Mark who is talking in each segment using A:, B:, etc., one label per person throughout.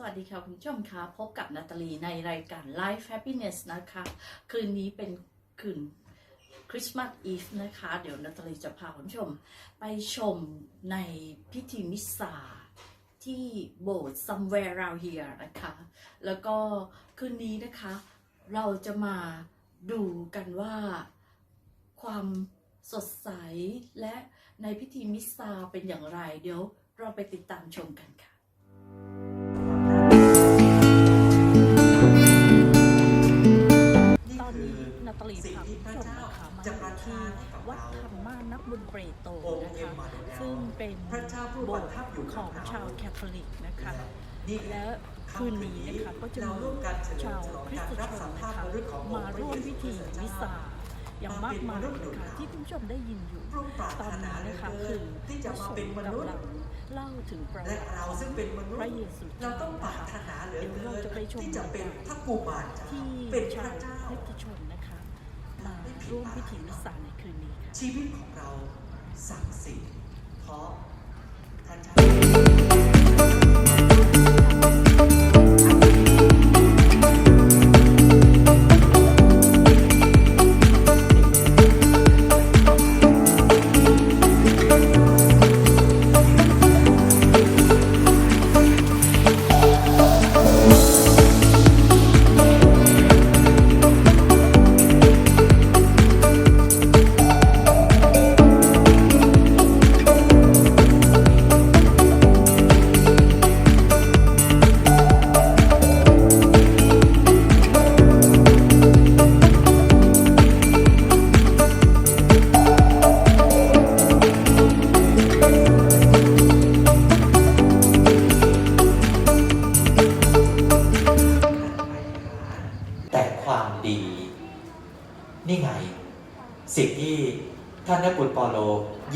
A: สวัสดีค่ะคุณผู้ชมคะพบกับนาตาลีในรายการ Life Happiness นะคะ คืนนี้เป็นคืนคริสต์มาสอีฟนะคะ เดี๋ยวนาตาลีจะพาคุณผู้ชม ไปชมในพิธีมิสซาที่โบสถ์ somewhere around here นะคะ แล้วก็คืนนี้นะคะ เราจะมาดูกันว่าความสดใสและในพิธีมิสซาเป็นอย่างไร เดี๋ยวเราไปติดตามชมกันค่ะ ตาลีพาคุณผู้ชมนะคะมาอยู่ที่วัดธรรมานักบุญเปรโตนะคะซึ่งเป็นโบสถ์ของชาวแคทอลิกนะคะและคืนนี้นะคะก็จะมีชาวคริสตชนนะคะมาร่วมพิธีมิสซาอย่างมากมายนะคะที่คุณผู้ชมได้ยินอยู่ตอนนี้นะคะคือพระสงฆ์กำลังเล่าถึงประวั
B: และ
A: ติ
B: เราซึ่งเป็นมนุษ
A: พระ
B: ย์
A: เยซู
B: เราต้องปรารถนาเหลือ
A: เดี๋ยว
B: เกิ
A: เรา
B: น
A: จะไปชม
B: ที่จะเป็นพระกุมารเจ้า
A: ที่
B: เป็นพ
A: ชา
B: ระ
A: ว
B: เจ้า
A: คริสตชนนะคะ มาร่วมพิธีมิสซาในคืนนี้ค่ะ
B: ชีวิตของเราสักดิ์สิทธิ์เพราะพระเจ้า
C: ต่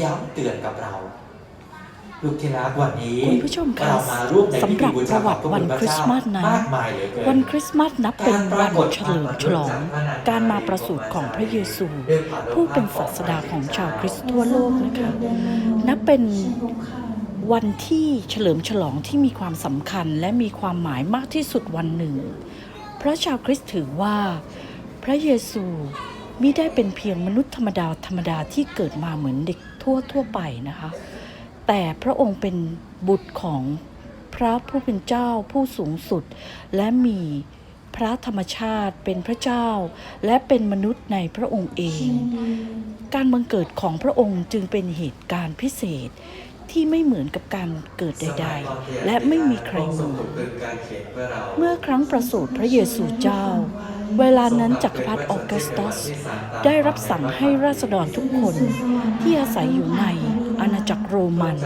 C: ย้ำเตือนกับเรา ลูกที่รักวันนี้
A: คุณผู้ชมคะ
C: เรามาร่วมในพิ
A: สำห
C: ธี
A: รับ
C: บู
A: ป
C: ชา
A: ระวัติ
C: พะ
A: วัน
C: ณพะ
A: คริสต์มาสนั้น
C: มากมายเหลือเกิน
A: วันคริสต์มาสนับเป็นวันเฉลิมฉลอง การมาประสูติของพระเยซู ผู้เป็นศาสดาของชาวคริสต์ทั่วโลกนะคะนับเป็นวันที่เฉลิมฉลองที่มีความสำคัญและมีความหมายมากที่สุดวันหนึ่งเพราะชาวคริสต์ถือว่า พระเยซูมิได้เป็นเพียงมนุษย์ธรรมดาธรรมดาที่เกิดมาเหมือนเด็ก ทั่วทั่วๆไปนะคะ แต่พระองค์เป็นบุตรของพระผู้เป็นเจ้าผู้สูงสุด และมีพระธรรมชาติเป็นพระเจ้า และเป็นมนุษย์ในพระองค์เอง การบังเกิดของพระองค์จึงเป็นเหตุการณ์พิเศษที่ไม่เหมือนกับการเกิดใด ๆ และไม่มีใครเหมือนเมื่อครั้งประสูติพระเยซูเจ้า เวลานั้นจักรพรรดิออกัสตัส ได้รับสั่งให้ราษฎรทุกคนที่อาศัยอยู่ในอาณาจักรโรมัน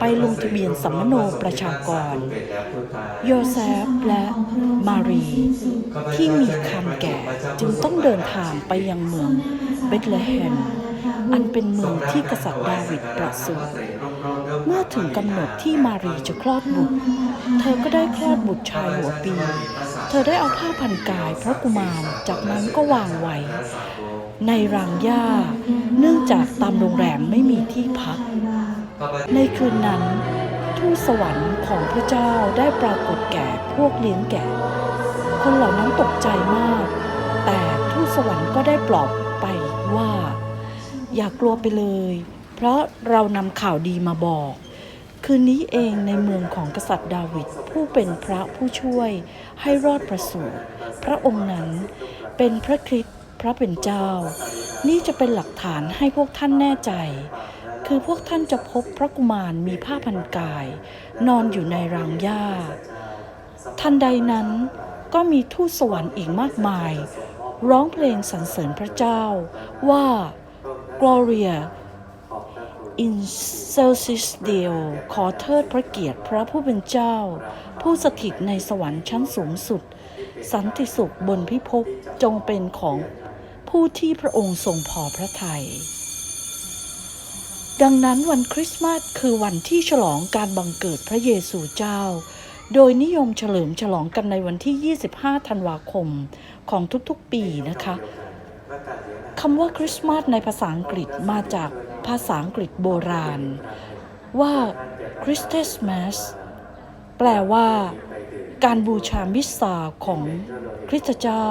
A: ไปลงทะเบียนสัมมโนประชากร โยเซฟและมารี ที่มีคันแก่จึงต้องเดินทางไปยังเมืองเบธเลเฮมอันเป็นเมืองที่กษัตริย์ดาวิดประสูติ เมื่อถึงกำหนดที่มารีจะคลอดบุตร เธอก็ได้คลอดบุตรชายหัวปี เธอได้เอาผ้าพันกายพระกุมารจากนั้นก็วางไว้ ในรางหญ้า เนื่องจากตามโรงแรมไม่มีที่พัก ในคืนนั้น ทูตสวรรค์ของพระเจ้าได้ปรากฏแก่พวกเลี้ยงแกะ คนเหล่านั้นตกใจมาก แต่ทูตสวรรค์ก็ได้ปลอบไปว่า อย่ากลัวไปเลย ราะเรานำข่าวดีมาบอก คืนนี้เองในเมืองของกษัตริย์ดาวิดผู้เป็นพระผู้ช่วยให้รอดประสูติพระองค์นั้นเป็นพระคริสต์พระเป็นเจ้า นี่จะเป็นหลักฐานให้พวกท่านแน่ใจ คือพวกท่านจะพบพระกุมารมีผ้าพันกาย นอนอยู่ในรางหญ้า ทันใดนั้นก็มีทูตสวรรค์อีกมากมาย ร้องเพลงสรรเสริญพระเจ้าว่า Gloria in Celsis Deo ขอเทิดพระเกียรติพระผู้เป็นเจ้า ผู้สถิตในสวรรค์ชั้นสูงสุด สันติสุขบนพิภพจงเป็นของผู้ที่พระองค์ทรงพอพระทยัยดังนั้นวันคริสต์มาสคือวันที่ฉลองการบังเกิดพระเยซูเจ้า โดยนิยมเฉลิมฉลองกันในวันที่ 25 ธันวาคมของทุกๆปีนะคะคำว่าคริสต์มาสในภาษาอังกฤษมาจาก ภาษาอังกฤษโบราณ ว่า Christmas แปลว่า การบูชามิสซาของคริสตเจ้า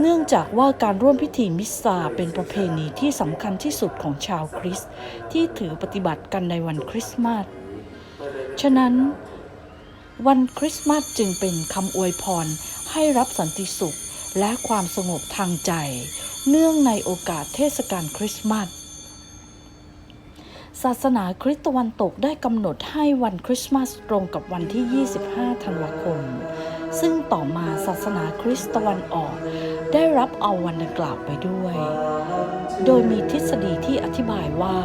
A: เนื่องจากว่าการร่วมพิธีมิสซาเป็นประเพณีที่สำคัญที่สุดของชาวคริสต์ที่ถือปฏิบัติกันในวันคริสต์มาส ฉะนั้น วันคริสต์มาสจึงเป็นคำอวยพรให้รับสันติสุขและความสงบทางใจ เนื่องในโอกาสเทศกาลคริสต์มาส ศาสนาคริสต์ตะวันตกได้กำหนดให้วันคริสต์มาสตรงกับวันที่ 25 ธันวาคม ซึ่งต่อมาศาสนาคริสต์ตะวันออก ได้รับเอาวันดังกล่าวไปด้วย โดยมีทฤษฎีที่อธิบายว่า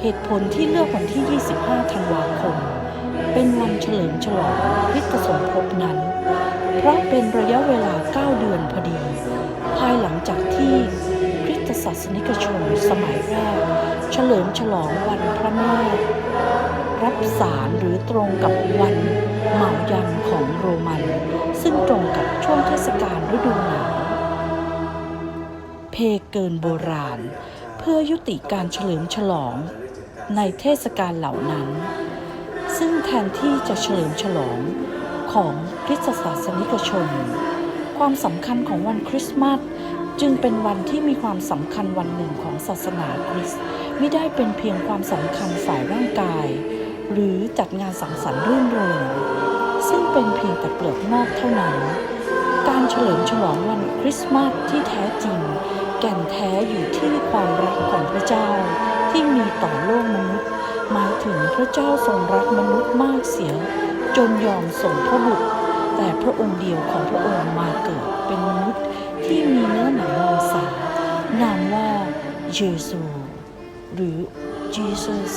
A: เหตุผลที่เลือกวันที่ 25 ธันวาคม เป็นวันเฉลิมฉลองคริสตสมภพนั้น เพราะเป็นระยะเวลา 9 เดือนพอดี ศาสนิกชนสมัยแรก เฉลิมฉลองวันพระแม่รับสารหรือตรงกับวันเหมายันของโรมัน ซึ่งตรงกับช่วงเทศกาลฤดูหนาวเพเกินโบราณ เพื่อยุติการเฉลิมฉลองในเทศกาลเหล่านั้น ซึ่งแทนที่จะเฉลิมฉลองของคริสตศาสนิกชน ความสำคัญของวันคริสต์มาส จึงเป็นวันที่มีความสำคัญวันหนึ่งของศาสนาคริสต์ไม่ได้เป็นเพียงความสำคัญฝ่ายร่างกาย หรือจัดงานสังสรรค์รื่นเริงซึ่งเป็นเพียงแต่เปลือกนอกเท่านั้น การเฉลิมฉลองวันคริสต์มาสที่แท้จริง แก่นแท้อยู่ที่ความรักของพระเจ้า ที่มีต่อโลกมนุษย์ หมายถึงพระเจ้าทรงรักมนุษย์มากเสีย จนยอมส่งพระบุตรแต่พระองค์เดียวของพระองค์มาเกิดเป็นมนุษย์ ที่มีเนื้อหนังมังสานามว่าเยซู หรือ Jesus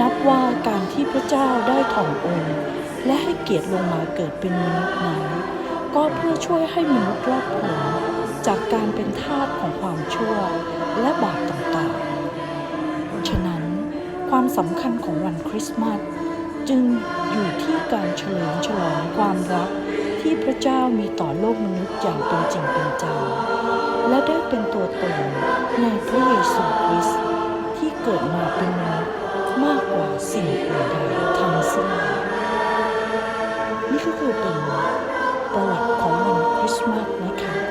A: นับว่าการที่พระเจ้าได้ถ่อมองค์ และให้เกียรติลงมาเกิดเป็นมนุษย์นั้น ก็เพื่อช่วยให้มนุษย์รอดพ้นจากการเป็นทาสของความชั่วและบาปต่างๆ ฉะนั้นความสำคัญของวันคริสต์มาสจึงอยู่ที่การเฉลิมฉลองความรัก ที่พระเจ้ามีต่อโลกมนุษย์อย่างเป็นจริงเป็นจังและได้เป็นตัวตนในพระเยซูคริสต์ที่เกิดมาเป็นมนุษย์มากกว่าสิ่งอื่นใดทั้งสิ้นนี่ก็คือเป็นประวัติของวันคริสต์มาสนะคะ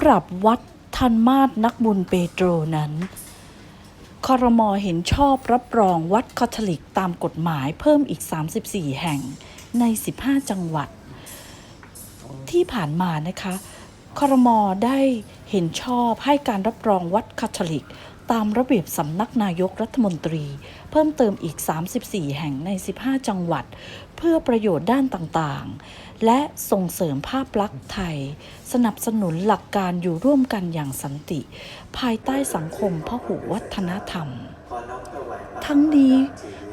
A: ำหรับวัดทันมาศนักบุญเปโตรนั้นคอรมอเห็นชอบรับรองวัดคาทอลิกตามกฎหมายเพิ่มอีก 34 แห่งใน 15 จังหวัด ที่ผ่านมานะคะคอรมอได้เห็นชอบให้การรับรองวัดคาทอลิก ตามระเบียบสำนักนายกรัฐมนตรี เพิ่มเติมอีก 34 แห่งใน 15 จังหวัด เพื่อประโยชน์ด้านต่างๆ และส่งเสริมภาพลักษณ์ไทย สนับสนุนหลักการอยู่ร่วมกันอย่างสันติ ภายใต้สังคมพหุวัฒนธรรม ทั้งนี้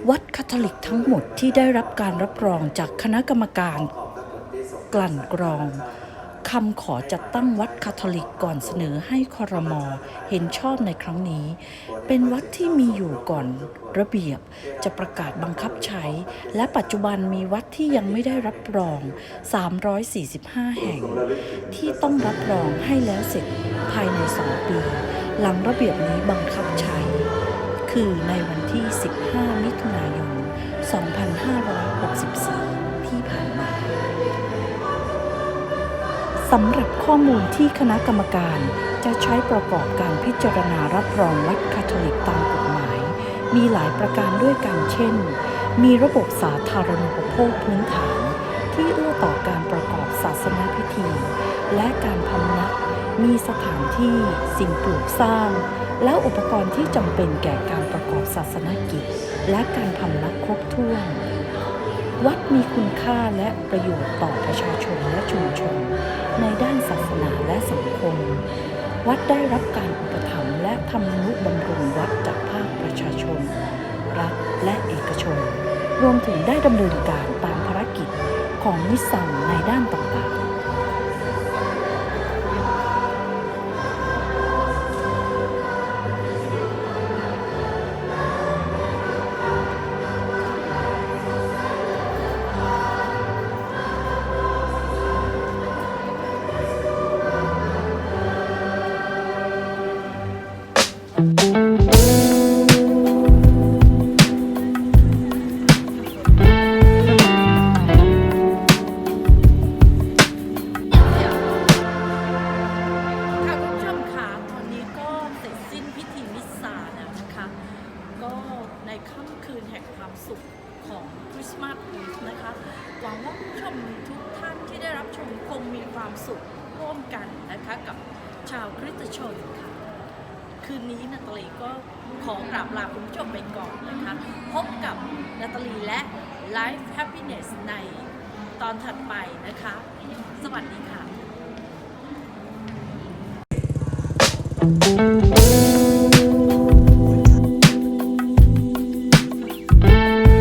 A: วัดคาทอลิกทั้งหมดที่ได้รับการรับรองจากคณะกรรมการ กลั่นกรอง คำขอจัดตั้งวัดคาทอลิกก่อนเสนอให้คอรมอเห็นชอบในครั้งนี้ เป็นวัดที่มีอยู่ก่อนระเบียบจะประกาศบังคับใช้ และปัจจุบันมีวัดที่ยังไม่ได้รับรอง 345 แห่ง ที่ต้องรับรองให้แล้วเสร็จภายใน2ปี หลังระเบียบนี้บังคับใช้ คือในวันที่ 15 มิถุนายน 2564 สำหรับข้อมูลที่คณะกรรมการจะใช้ประกอบการพิจารณารับรองวัดคาทอลิกตามกฎหมาย มีหลายประการด้วยกันเช่น มีระบบสาธารณูปโภคพื้นฐาน ที่เอื้อต่อการประกอบศาสนาพิธี และการพำนัก มีสถานที่สิ่งปลูกสร้าง และอุปกรณ์ที่จำเป็นแก่การประกอบศาสนกิจ และการพำนักครบถ้วน วัดมีคุณค่าและประโยชน์ต่อประชาชนและชุมชน ในด้านศาสนาและสังคม วัดได้รับการอุปถัมภ์และทำนุบำรุงวัดจากภาคประชาชน รัฐและเอกชน รวมถึงได้ดำเนินการตามภารกิจของมิสซังในด้านต่าง คริสตชนค่ะ คืนนี้นาตาลีก็ขอกราบลาคุณผู้ชมไปก่อนนะคะ พบกับนาตาลีและ Life Happiness ในตอนถัดไปนะคะ สวัสดีค่ะ